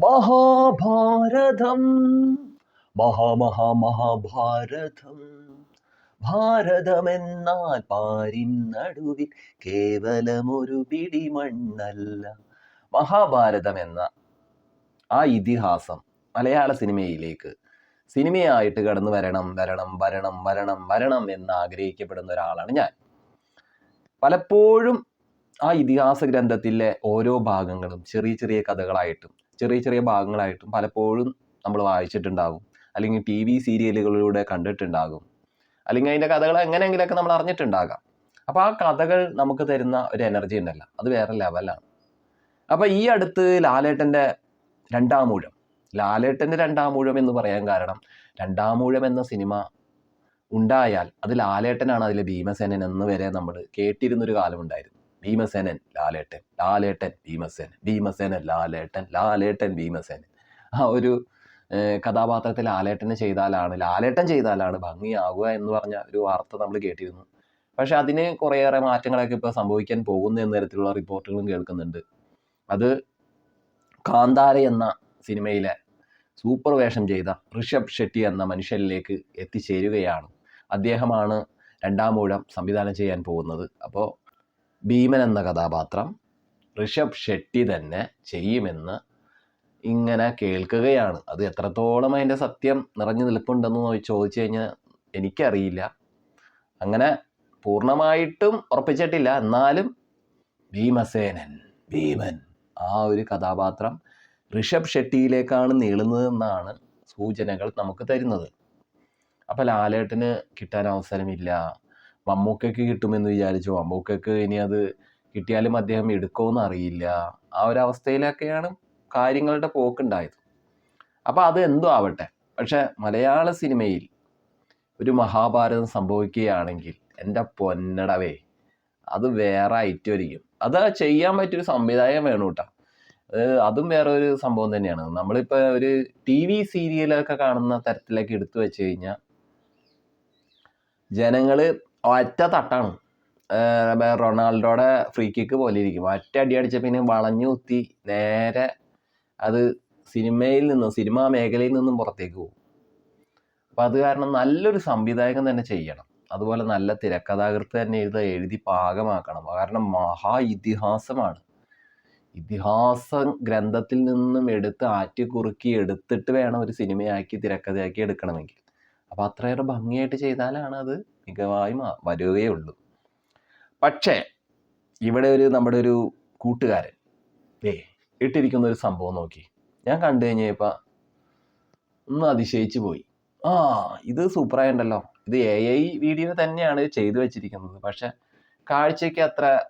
മഹാഭാരതം. മഹാമഹാ മഹാഭാരതം. ഭാരതമെന്നാൽ പാരിൻ നടുവിൽ കേവലമൊരു പിടിമണ്ണല്ല. മഹാഭാരതം എന്ന ആ ഇതിഹാസം മലയാള സിനിമയിലേക്ക് സിനിമയായിട്ട് കടന്നു വരണം വരണം വരണം വരണം വരണം എന്ന് ആഗ്രഹിക്കപ്പെടുന്ന ഒരാളാണ് ഞാൻ. പലപ്പോഴും ആ ഇതിഹാസ ഗ്രന്ഥത്തിലെ ഓരോ ഭാഗങ്ങളും ചെറിയ ചെറിയ കഥകളായിട്ടും ചെറിയ ചെറിയ ഭാഗങ്ങളായിട്ടും പലപ്പോഴും നമ്മൾ വായിച്ചിട്ടുണ്ടാകും. അല്ലെങ്കിൽ ടി വി സീരിയലുകളിലൂടെ കണ്ടിട്ടുണ്ടാകും. അല്ലെങ്കിൽ അതിന്റെ കഥകൾ എങ്ങനെയെങ്കിലുമൊക്കെ നമ്മൾ അറിഞ്ഞിട്ടുണ്ടാകാം. അപ്പോൾ ആ കഥകൾ നമുക്ക് തരുന്ന ഒരു എനർജി ഉണ്ടല്ലോ. അത് വേറെ ലെവലാണ് അപ്പോൾ ഈ അടുത്ത് ലാലേട്ടന്റെ രണ്ടാമൂഴം ലാലേട്ടന്റെ രണ്ടാമൂഴം എന്ന് പറയാൻ കാരണം രണ്ടാമൂഴം എന്ന സിനിമ ഉണ്ടായാൽ അത് ലാലേട്ടനാണ് അതിലെ ഭീമസേനൻ എന്ന് വരെ നമ്മൾ കേട്ടിരുന്നൊരു കാലമുണ്ടായിരുന്നു. ഭീമസേനൻ ലാലേട്ടൻ ലാലേട്ടൻ ഭീമസേനൻ ഭീമസേനൻ ലാലേട്ടൻ ലാലേട്ടൻ ഭീമസേനൻ. ആ ഒരു കഥാപാത്രത്തിൽ കഥാപാത്രത്തെ ലാലേട്ടന് ചെയ്താലാണ് ലാലേട്ടൻ ചെയ്താലാണ് ഭംഗിയാവുക എന്ന് പറഞ്ഞ ഒരു വാർത്ത നമ്മൾ കേട്ടിരുന്നു. പക്ഷെ അതിന് കുറേയേറെ മാറ്റങ്ങളൊക്കെ ഇപ്പോൾ സംഭവിക്കാൻ പോകുന്നു എന്ന തരത്തിലുള്ള റിപ്പോർട്ടുകളും കേൾക്കുന്നുണ്ട്. അത് കാന്താര എന്ന സിനിമയിലെ സൂപ്പർ വേഷം ചെയ്ത ഋഷഭ് ഷെട്ടി എന്ന മനുഷ്യനിലേക്ക് എത്തിച്ചേരുകയാണ്. അദ്ദേഹമാണ് രണ്ടാം മൂഴം സംവിധാനം ചെയ്യാൻ പോകുന്നത്. അപ്പോൾ ഭീമൻ എന്ന കഥാപാത്രം ഋഷഭ് ഷെട്ടി തന്നെ ചെയ്യുമെന്ന് ഇങ്ങനെ കേൾക്കുകയാണ്. അത് എത്രത്തോളം അതിന്റെ സത്യം നിറഞ്ഞു നിൽപ്പുണ്ടെന്ന് ചോദിച്ചു കഴിഞ്ഞാൽ എനിക്കറിയില്ല. അങ്ങനെ പൂർണമായിട്ടും ഉറപ്പിച്ചിട്ടില്ല. എന്നാലും ഭീമസേനൻ ഭീമൻ ആ ഒരു കഥാപാത്രം ഋഷഭ് ഷെട്ടിയിലേക്കാണ് നീളുന്നതെന്നാണ് സൂചനകൾ നമുക്ക് തരുന്നത്. അപ്പോൾ ലാലേട്ടന് കിട്ടാൻ അവസരമില്ല. മമ്മൂക്കയ്ക്ക് കിട്ടുമെന്ന് വിചാരിച്ചു. മമ്മൂക്കയ്ക്ക് ഇനി അത് കിട്ടിയാലും അദ്ദേഹം എടുക്കുമെന്ന് അറിയില്ല. ആ ഒരു അവസ്ഥയിലൊക്കെയാണ് കാര്യങ്ങളുടെ പോക്കുണ്ടായത്. അപ്പോൾ അത് എന്തോ ആവട്ടെ. പക്ഷെ മലയാള സിനിമയിൽ ഒരു മഹാഭാരതം സംഭവിക്കുകയാണെങ്കിൽ എന്റെ പൊന്നടവേ അത് വേറെ ഐറ്റൊരിക്കും അത് ചെയ്യാൻ പറ്റിയൊരു സംവിധായകം വേണം കേട്ടോ അത് വേറെ ഒരു സംഭവം തന്നെയാണ്. നമ്മളിപ്പോൾ ഒരു ടി വി സീരിയലൊക്കെ കാണുന്ന തരത്തിലേക്ക് എടുത്തു വെച്ച് കഴിഞ്ഞാൽ ജനങ്ങൾ ഒറ്റ തട്ടാണ്. റൊണാൾഡോയുടെ ഫ്രീ കിക്ക് പോലെ ഇരിക്കും. ഒറ്റ അടി അടിച്ച പിന്നെ വളഞ്ഞു കുത്തി നേരെ അത് സിനിമയിൽ നിന്നും സിനിമാ മേഖലയിൽ നിന്നും പുറത്തേക്ക് പോകും. അപ്പം അത് കാരണം നല്ലൊരു സംവിധായകൻ തന്നെ ചെയ്യണം. അതുപോലെ നല്ല തിരക്കഥാകൃത്ത് തന്നെ ഇത് എഴുതി പാകമാക്കണം. കാരണം മഹാ ഇതിഹാസമാണ്. ഇതിഹാസ ഗ്രന്ഥത്തിൽ നിന്നും എടുത്ത് ആറ്റിക്കുറുക്കി എടുത്തിട്ട് വേണം ഒരു സിനിമയാക്കി തിരക്കഥയാക്കി എടുക്കണമെങ്കിൽ. അപ്പം അത്രയേറെ ഭംഗിയായിട്ട് ചെയ്താലാണ് അത് മികവായി വരികയുള്ളൂ. പക്ഷേ ഇവിടെ ഒരു നമ്മുടെ ഒരു കൂട്ടുകാരൻ ഏ ഇട്ടിരിക്കുന്ന ഒരു സംഭവം നോക്കി. ഞാൻ കണ്ടു കഴിഞ്ഞപ്പോൾ ഒന്ന് അതിശയിച്ചു പോയി. ആ ഇത് സൂപ്പറായിട്ടുണ്ടല്ലോ ഇത് എ ഐ വീഡിയോ തന്നെയാണ് ചെയ്തു വെച്ചിരിക്കുന്നത്. പക്ഷെ കാഴ്ചയ്ക്ക് അത്ര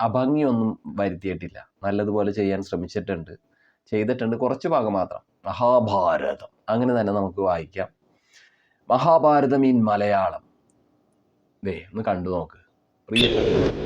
അഭംഗിയൊന്നും വരുത്തിയിട്ടില്ല. നല്ലതുപോലെ ചെയ്യാൻ ശ്രമിച്ചിട്ടുണ്ട്. ചെയ്തിട്ടുണ്ട് കുറച്ച് ഭാഗം മാത്രം. മഹാഭാരതം. അങ്ങനെ തന്നെ നമുക്ക് വായിക്കാം. മഹാഭാരതം ഇൻ മലയാളം. ദേ ഒന്ന് കണ്ടു നോക്ക്. പ്രിയപ്പെട്ട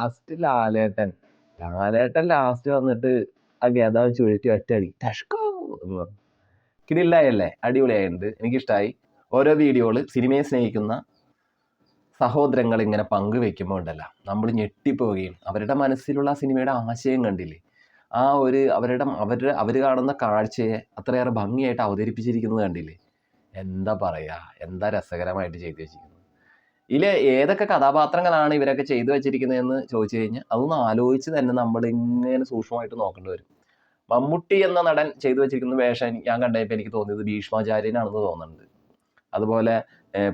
ലാസ്റ്റ് ലാലേട്ടൻ. ലാലേട്ടൻ ലാസ്റ്റ് വന്നിട്ട് ആ ഗേതാവ് ചുഴറ്റി ഒറ്റയടി. ടഷ്കോ എന്ന് പറഞ്ഞു. കിടില്ലായല്ലേ അടിപൊളിയായിട്ടുണ്ട് എനിക്കിഷ്ടമായി ഓരോ വീഡിയോകൾ സിനിമയെ സ്നേഹിക്കുന്ന സഹോദരങ്ങൾ ഇങ്ങനെ പങ്കുവെക്കുമ്പോൾ ഉണ്ടല്ലോ. നമ്മൾ ഞെട്ടിപ്പോവുകയും അവരുടെ മനസ്സിലുള്ള ആ സിനിമയുടെ ആശയം കണ്ടില്ലേ? ആ ഒരു അവരുടെ അവരുടെ അവർ കാണുന്ന കാഴ്ചയെ അത്രയേറെ ഭംഗിയായിട്ട് അവതരിപ്പിച്ചിരിക്കുന്നത് കണ്ടില്ലേ? എന്താ പറയുക എന്താ രസകരമായിട്ട് ചെയ്തു വെച്ചിരിക്കുന്നത് ഇതിൽ ഏതൊക്കെ കഥാപാത്രങ്ങളാണ് ഇവരൊക്കെ ചെയ്തു വെച്ചിരിക്കുന്നതെന്ന് ചോദിച്ചു കഴിഞ്ഞാൽ അതൊന്ന് ആലോചിച്ച് തന്നെ നമ്മൾ ഇങ്ങനെ സൂക്ഷ്മമായിട്ട് നോക്കേണ്ടി വരും. മമ്മൂട്ടി എന്ന നടൻ ചെയ്തു വെച്ചിരിക്കുന്ന വേഷം ഞാൻ കണ്ടപ്പോൾ എനിക്ക് തോന്നിയത് ഭീഷ്മാചാര്യനാണെന്ന് തോന്നുന്നുണ്ട്. അതുപോലെ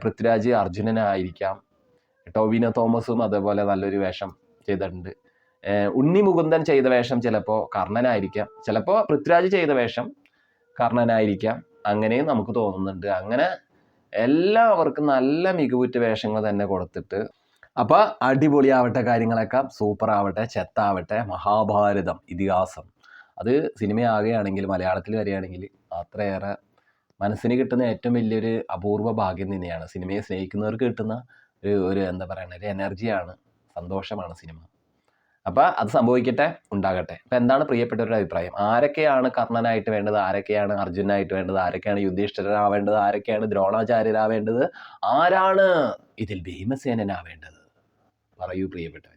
പൃഥ്വിരാജ് അർജുനനായിരിക്കാം. ടോവിനോ തോമസും അതേപോലെ നല്ലൊരു വേഷം ചെയ്തിട്ടുണ്ട്. ഉണ്ണി മുകുന്ദൻ ചെയ്ത വേഷം ചിലപ്പോൾ കർണനായിരിക്കാം. ചിലപ്പോൾ പൃഥ്വിരാജ് ചെയ്ത വേഷം കർണനായിരിക്കാം. അങ്ങനെയും നമുക്ക് തോന്നുന്നുണ്ട്. അങ്ങനെ എല്ലാവർക്കും നല്ല മികവുറ്റ വേഷങ്ങൾ തന്നെ കൊടുത്തിട്ട്. അപ്പോൾ അടിപൊളിയാവട്ടെ കാര്യങ്ങളൊക്കെ സൂപ്പർ ആവട്ടെ ചെത്താവട്ടെ മഹാഭാരതം ഇതിഹാസം. അത് സിനിമയാകുകയാണെങ്കിൽ മലയാളത്തിൽ വരികയാണെങ്കിൽ അത്രയേറെ മനസ്സിന് കിട്ടുന്ന ഏറ്റവും വലിയൊരു അപൂർവ ഭാഗ്യം തന്നെയാണ്. സിനിമയെ സ്നേഹിക്കുന്നവർക്ക് കിട്ടുന്ന ഒരു ഒരു എന്താ പറയുക ഒരു എനർജിയാണ് സന്തോഷമാണ് സിനിമ. അപ്പോൾ അത് സംഭവിക്കട്ടെ ഉണ്ടാകട്ടെ. അപ്പോൾ എന്താണ് പ്രിയപ്പെട്ടവരുടെ അഭിപ്രായം? ആരൊക്കെയാണ് കർണനായിട്ട് വേണ്ടത്? ആരൊക്കെയാണ് അർജുനായിട്ട് വേണ്ടത്? ആരൊക്കെയാണ് യുധിഷ്ഠിരനാവേണ്ടത്? ആരൊക്കെയാണ് ദ്രോണാചാര്യരാവേണ്ടത്? ആരാണ് ഇതിൽ ഭീമസേനനാവേണ്ടത് പറയൂ പ്രിയപ്പെട്ടവരെ.